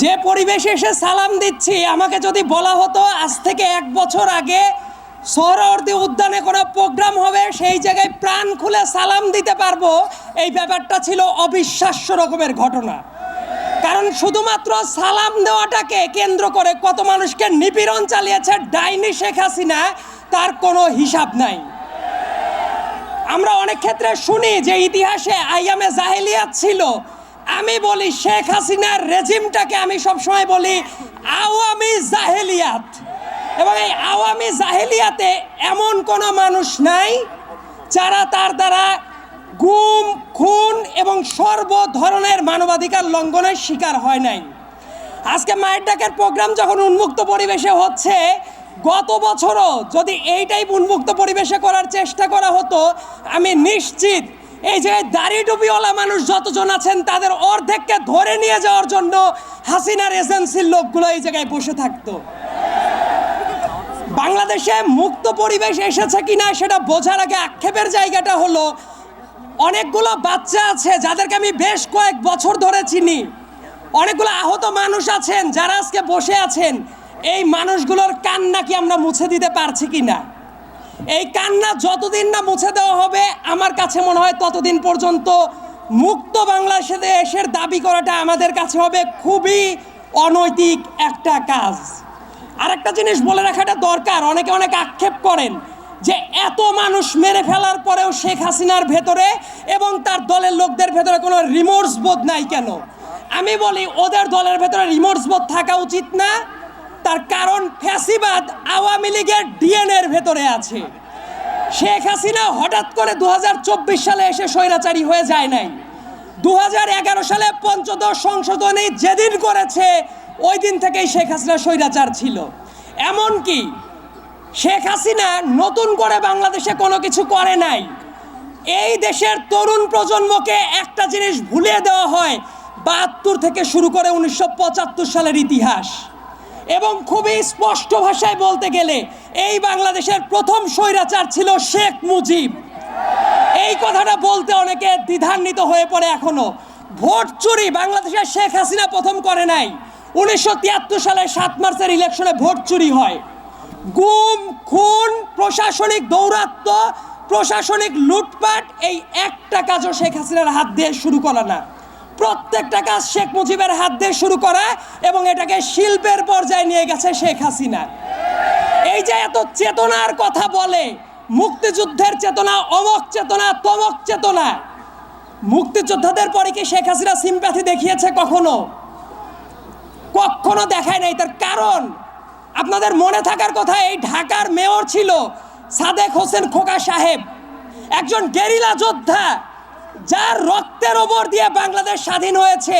যে পরিবেশে এসে সালাম দিচ্ছি, আমাকে যদি বলা হতো আজ থেকে এক বছর আগে সোহরাওয়ার্দী উদ্যানে কোনো প্রোগ্রাম হবে, সেই জায়গায় প্রাণ খুলে সালাম দিতে পারব, এই ব্যাপারটা ছিল অবিশ্বাস্য রকমের ঘটনা। কারণ শুধুমাত্র সালাম দেওয়াটাকে কেন্দ্র করে কত মানুষকে নিপীড়ন চালিয়েছে ডাইনি শেখ হাসিনা, তার কোনো হিসাব নাই। আমরা অনেক ক্ষেত্রে শুনি যে ইতিহাসে আইয়ামে জাহেলিয়াত ছিল আমি বলি শেখ হাসিনার রেজিমটাকে আমি সবসময় বলি আওয়ামী জাহেলিয়াত। এবং এই আওয়ামী জাহেলিয়াতে এমন কোনো মানুষ নাই যারা তার দ্বারা গুম, খুন এবং সর্ব ধরনের মানবাধিকার লঙ্ঘনের শিকার হয় নাই। আজকে মায়ের ডাকের প্রোগ্রাম যখন উন্মুক্ত পরিবেশে হচ্ছে, গত বছরও যদি এইটাই উন্মুক্ত পরিবেশে করার চেষ্টা করা হতো, আমি নিশ্চিত এই যে দাড়ি টুপিওয়ালা মানুষ যতজন আছেন, তাদের অর্ধেককে ধরে নিয়ে যাওয়ার জন্য হাসিনার এজেন্সির লোকগুলো এই জায়গায় বসে থাকতো। বাংলাদেশে মুক্ত পরিবেশ এসেছে কিনা সেটা বোঝার আগে আক্ষেপের জায়গাটা হলো, অনেকগুলো বাচ্চা আছে যাদেরকে আমি বেশ কয়েক বছর ধরে চিনি। অনেকগুলো আহত মানুষ আছেন যারা আজকে বসে আছেন। এই মানুষগুলোর কান্না কি আমরা মুছে দিতে পারছি কি না এই কান্না যতদিন না মুছে দেওয়া হবে, আমার কাছে মনে হয় ততদিন পর্যন্ত মুক্ত বাংলাদেশে দেশের দাবি করাটা আমাদের কাছে হবে খুবই অনৈতিক একটা কাজ। আরেকটা জিনিস বলে রাখাটা দরকার, অনেকে অনেক আক্ষেপ করেন যে এত মানুষ মেরে ফেলার পরেও শেখ হাসিনার ভেতরে এবং তার দলের লোকদের ভেতরে কোনো রিমোর্স বোধ নাই কেন? আমি বলি, ওদের দলের ভেতরে রিমোর্স বোধ থাকা উচিত না। তার কারণ ফ্যাসিবাদ আওয়ামী লীগের ডিএনএর ভেতরে আছে। শেখ হাসিনা হঠাৎ করে দু হাজার চব্বিশ সালে এসে স্বৈরাচারী হয়ে যায় নাই। দু হাজার এগারো সালে পঞ্চদশ সংশোধনী যেদিন করেছে, ওই দিন থেকেই শেখ হাসিনা স্বৈরাচার ছিল। এমনকি শেখ হাসিনা নতুন করে বাংলাদেশে কোনো কিছু করে নাই। এই দেশের তরুণ প্রজন্মকে একটা জিনিস ভুলিয়ে দেওয়া হয়, বাহাত্তর থেকে শুরু করে উনিশশো পঁচাত্তর সালের ইতিহাস। এবং খুবই স্পষ্ট ভাষায় বলতে গেলে এই বাংলাদেশের প্রথম স্বৈরাচার ছিল শেখ মুজিব। এই কথাটা বলতে অনেকে দ্বিধান্বিত হয়ে পড়ে এখনও। ভোট চুরি বাংলাদেশের শেখ হাসিনা প্রথম করে নাই। উনিশশো তিয়াত্তর সালে সাত মার্চের ইলেকশনে ভোট চুরি হয়। গুম, খুন, প্রশাসনিক দৌরাত্ম, প্রশাসনিক লুটপাট, এই একটা কাজও শেখ হাসিনার হাত দিয়ে শুরু করা না। প্রত্যেকটা কাজ শেখ মুজিবের হাত দিয়ে শুরু করা এবং এটাকে শিল্পের পর্যায়ে নিয়ে গেছে শেখ হাসিনা। এই যে এত চেতনার কথা বলে, মুক্তিযুদ্ধের চেতনা, অমক চেতনা, তমক চেতনা, মুক্তিযোদ্ধাদের পরে কি শেখ হাসিনা সিম্প্যাথি দেখিয়েছে কখনো? কখনো দেখায় নাই তার কারণ? আপনাদের মনে থাকার কথা, এই ঢাকার মেয়র ছিল সাদেক হোসেন খোকা সাহেব, একজন গেরিলা যোদ্ধা। যার রক্তের ওপর দিয়ে বাংলাদেশ স্বাধীন হয়েছে,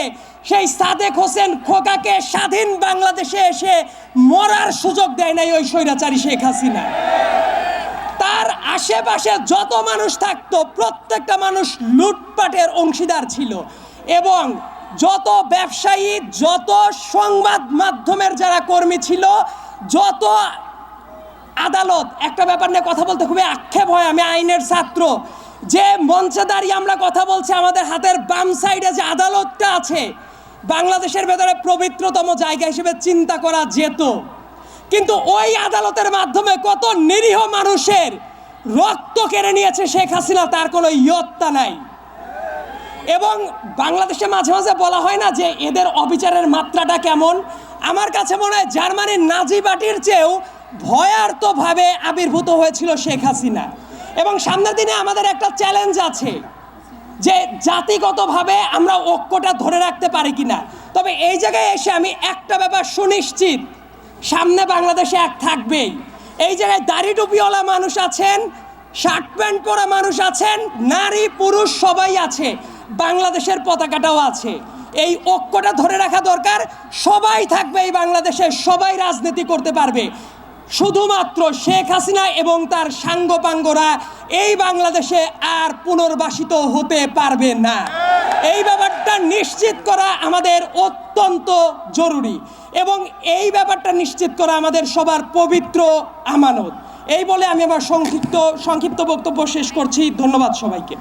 সেই সাদেক হোসেন খোকাকে স্বাধীন বাংলাদেশে এসে মরার সুযোগ দেয় নাই ওই স্বৈরাচারী শেখ হাসিনা। তার আশেপাশে যত মানুষ থাকতো, প্রত্যেকটা মানুষ লুটপাটের অংশীদার ছিল এবং যত ব্যবসায়ী, যত সংবাদ মাধ্যমের যারা কর্মী ছিল, যত আদালত, একটা ব্যাপার নিয়ে কথা বলতে খুবই আক্ষেপ হয়, আমি আইনের ছাত্র। যে মঞ্চে দাঁড়িয়ে আমরা কথা বলছি, আমাদের হাতের বাম সাইডে যে আদালতটা আছে, বাংলাদেশের ভেতরে পবিত্রতম জায়গা হিসেবে চিন্তা করা যেত। কিন্তু ওই আদালতের মাধ্যমে কত নিরীহ মানুষের রক্ত কেড়ে নিয়েছে শেখ হাসিনা, তার কোনো ইয়ত্তা নাই। এবং বাংলাদেশে মাঝে মাঝে বলা হয় না যে এদের অবিচারের মাত্রাটা কেমন। আমার কাছে মনে হয় জার্মানির নাজি বাটির চেয়েও ভয়ার্তভাবে আবির্ভূত হয়েছিল শেখ হাসিনা। এবং সামনের দিনে আমাদের একটা চ্যালেঞ্জ আছে যে জাতিগতভাবে আমরা ঐক্যটা ধরে রাখতে পারি কিনা। তবে এই জায়গায় এসে আমি একটা ব্যাপার সুনিশ্চিত, সামনে বাংলাদেশে এক থাকবেই। এই জায়গায় দাড়ি টুপিওয়ালা মানুষ আছেন, শার্ট প্যান্ট পরা মানুষ আছেন, নারী, পুরুষ সবাই আছে, বাংলাদেশের পতাকাটাও আছে। এই ঐক্যটা ধরে রাখা দরকার, সবাই থাকবে এই বাংলাদেশে, সবাই রাজনীতি করতে পারবে। শুধুমাত্র শেখ হাসিনা এবং তার সাঙ্গপাঙ্গরা এই বাংলাদেশে আর পুনর্বাসিত হতে পারবে না। এই ব্যাপারটা নিশ্চিত করা আমাদের অত্যন্ত জরুরি এবং এই ব্যাপারটা নিশ্চিত করা আমাদের সবার পবিত্র আমানত। এই বলে আমি আমার সংক্ষিপ্ত সংক্ষিপ্ত বক্তব্য শেষ করছি। ধন্যবাদ সবাইকে।